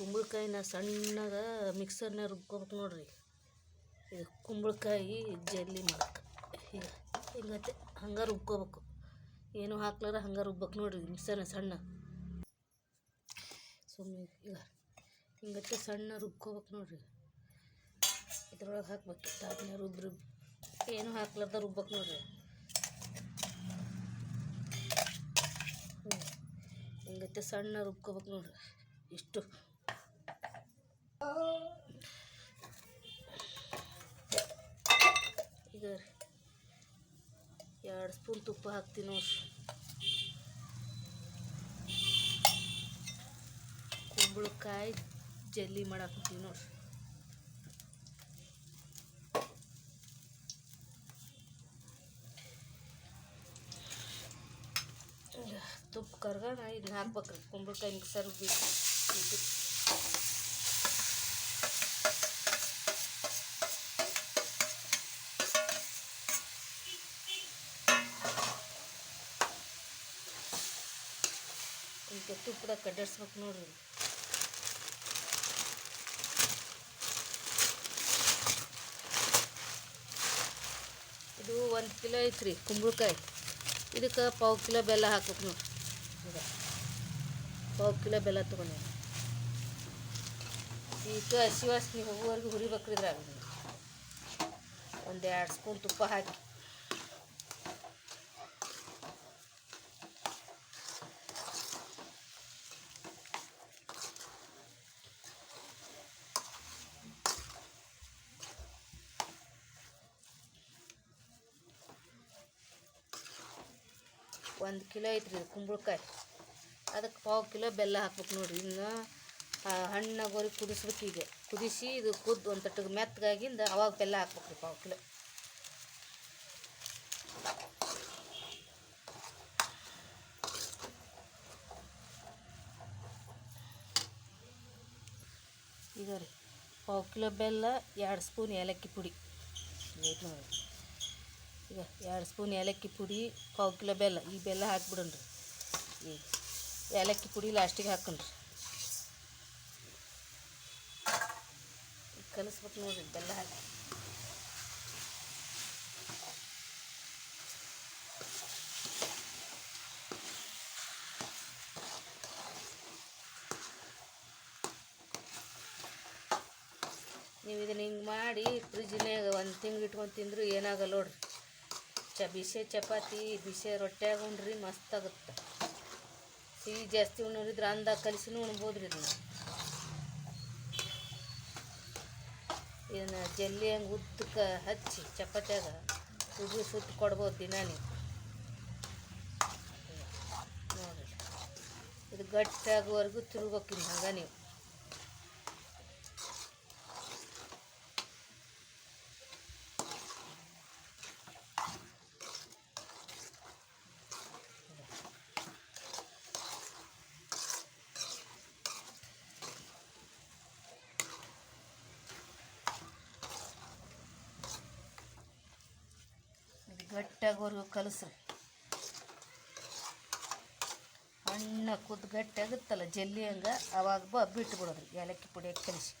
ಕುಂಬಳಕಾಯಿನ ಸಣ್ಣಗ ಮಿಕ್ಸರ್ನ ರುಬ್ಕೋಬೇಕು ನೋಡ್ರಿ. ಇದು ಕುಂಬಳಕಾಯಿ ಜಲ್ಲಿ ಮಾಡಕ್ಕೆ ಈಗ ಹಿಂಗತ್ತೆ? ಹಂಗೆ ರುಬ್ಕೋಬೇಕು. ಏನು ಹಾಕ್ಲಾರ ಹಂಗೆ ರುಬ್ಬೇಕು ನೋಡ್ರಿ ಮಿಕ್ಸರ್ನ ಸಣ್ಣ. ಸುಮ್ಮನೆ ಈಗ ಹಿಂಗತ್ತೆ ಸಣ್ಣ ರುಬ್ಕೋಬೇಕು ನೋಡ್ರಿ. ಇದ್ರೊಳಗೆ ಹಾಕ್ಬೇಕು. ತಾಪ್ನೆ ರುಬ್ಬಿ ರುಬ್ಬಿ ಏನು ಹಾಕ್ಲಾರ್ದ ರುಬ್ಬಕ್ಕೆ ನೋಡ್ರಿ. ಹಿಂಗತ್ತೆ ಸಣ್ಣ ರುಬ್ಕೋಬೇಕು ನೋಡ್ರಿ. ಇಷ್ಟು. ಈಗ ಎರಡು ಸ್ಪೂನ್ ತುಪ್ಪ ಹಾಕ್ತೀನಿ ನೋಡ್ರಿ. ಕುಂಬಳಕಾಯಿ ಜಲ್ಲಿ ಮಾಡಾಕತ್ತೀವಿ ನೋಡ್ರಿ. ತುಪ್ಪ ಕರ್ಗಣ, ಇದನ್ನ ಹಾಕ್ಬೇಕ್ರಿ. ಕುಂಬಳಕಾಯಿ ಮಿಕ್ಸರ್ ಬಿ ಈಗ ತುಪ್ಪದಾಗ ಕಡ್ಡಾಡ್ಸ್ಬೇಕು ನೋಡ್ರಿ. ಇದು ಒಂದು ಕಿಲೋ ಐತ್ರಿ ಕುಂಬಳಕಾಯಿ. ಇದಕ್ಕೆ ಪಾವು ಕಿಲೋ ಬೆಲ್ಲ ಹಾಕಬೇಕು ನೋಡ್ರಿ ಈಗ ಪಾವು ಕಿಲೋ ಬೆಲ್ಲ ತೊಗೊಂಡು ಈಗ ಹಸಿ ವಾಸನೆ ಹೋಗುವವರೆಗೂ ಹುರಿಬೇಕ್ರಿ ಇದ್ರಾಗ. ಒಂದು ಎರಡು ಸ್ಪೂನ್ ತುಪ್ಪ ಹಾಕಿ. ಒಂದು ಕಿಲೋ ಐತ್ರಿ ಇದು ಕುಂಬಳಕಾಯಿ. ಅದಕ್ಕೆ ಪಾವು ಕಿಲೋ ಬೆಲ್ಲ ಹಾಕ್ಬೇಕು ನೋಡಿರಿ. ಇನ್ನು ಹಣ್ಣಾಗೋರಿಗೆ ಕುದಿಸ್ಬೇಕು ಈಗ. ಕುದಿಸಿ ಇದು ಕುದ್ದು ಒಂದು ತಟ್ಟಿಗೆ ಮೆತ್ತಗಾಗಿಂದ ಅವಾಗ ಬೆಲ್ಲ ಹಾಕ್ಬೇಕು ಪಾವು ಕಿಲೋ. ಈಗ ರೀ ಪಾವು ಕಿಲೋ ಬೆಲ್ಲ ಎರಡು ಸ್ಪೂನ್ ಏಲಕ್ಕಿ ಪುಡಿ. ನೋಡ್ರಿ ಈಗ ಎರಡು ಸ್ಪೂನ್ ಏಲಕ್ಕಿ ಪುಡಿ, ಪಾವು ಕಿಲೋ ಬೆಲ್ಲ. ಈ ಬೆಲ್ಲ ಹಾಕ್ಬಿಡೋಣ್ರಿ. ಈಗ ಏಲಕ್ಕಿ ಪುಡಿ ಲಾಸ್ಟಿಗೆ ಹಾಕೊಂಡ್ರಿ ಕಲಿಸ್ಬೇಕು ನೋಡ್ರಿ ಬೆಲ್ಲ ಹಾಕಿ. ನೀವು ಇದನ್ನ ಹಿಂಗೆ ಮಾಡಿ ಫ್ರಿಜ್ನಾಗ ಒಂದು ತಿಂಗ್ಳು ಇಟ್ಕೊಂಡು ತಿಂದರೂ ಏನಾಗಲ್ಲ ನೋಡ್ರಿ. ಚ ಬಿಸಿ ಚಪಾತಿ, ಬಿಸಿ ರೊಟ್ಟ್ಯಾಗ ಉಣ್ರಿ ಮಸ್ತ್ ಆಗುತ್ತೆ. ಸಿಹಿ ಜಾಸ್ತಿ ಉಣ್ಣೋರಿದ್ರೆ ಅಂದ ಕಲಿಸಿನೂ ಉಣ್ಬೋದು ರೀ ಇದನ್ನ. ಇದನ್ನ ಜಲ್ಲಿ ಹಂಗೆ ಉದ್ದಕ್ಕೆ ಹಚ್ಚಿ ಚಪಾತ್ಯಾಗ ಉಗಿ ಸುತ್ತ ಕೊಡ್ಬೋದು ದಿನ ನೀವು ನೋಡ್ರಿ. ಇದು ಗಟ್ಟಿಯಾಗುವರೆಗೂ ಇನ್ನು ಹಂಗೆ ನೀವು. ಇದು ಕಲಸು. ಹಣ್ಣ ಕುದ್ದು ಗಟ್ಟಿ ಆಗುತ್ತಲ್ಲ, ಜಲ್ಲಿ ಹಂಗೆ ಅವಾಗ ಬ ಬಿಟ್ಟು ಏಲಕ್ಕಿ ಪುಡಿ ಹಾಕಿ ಕಲಿಸಿ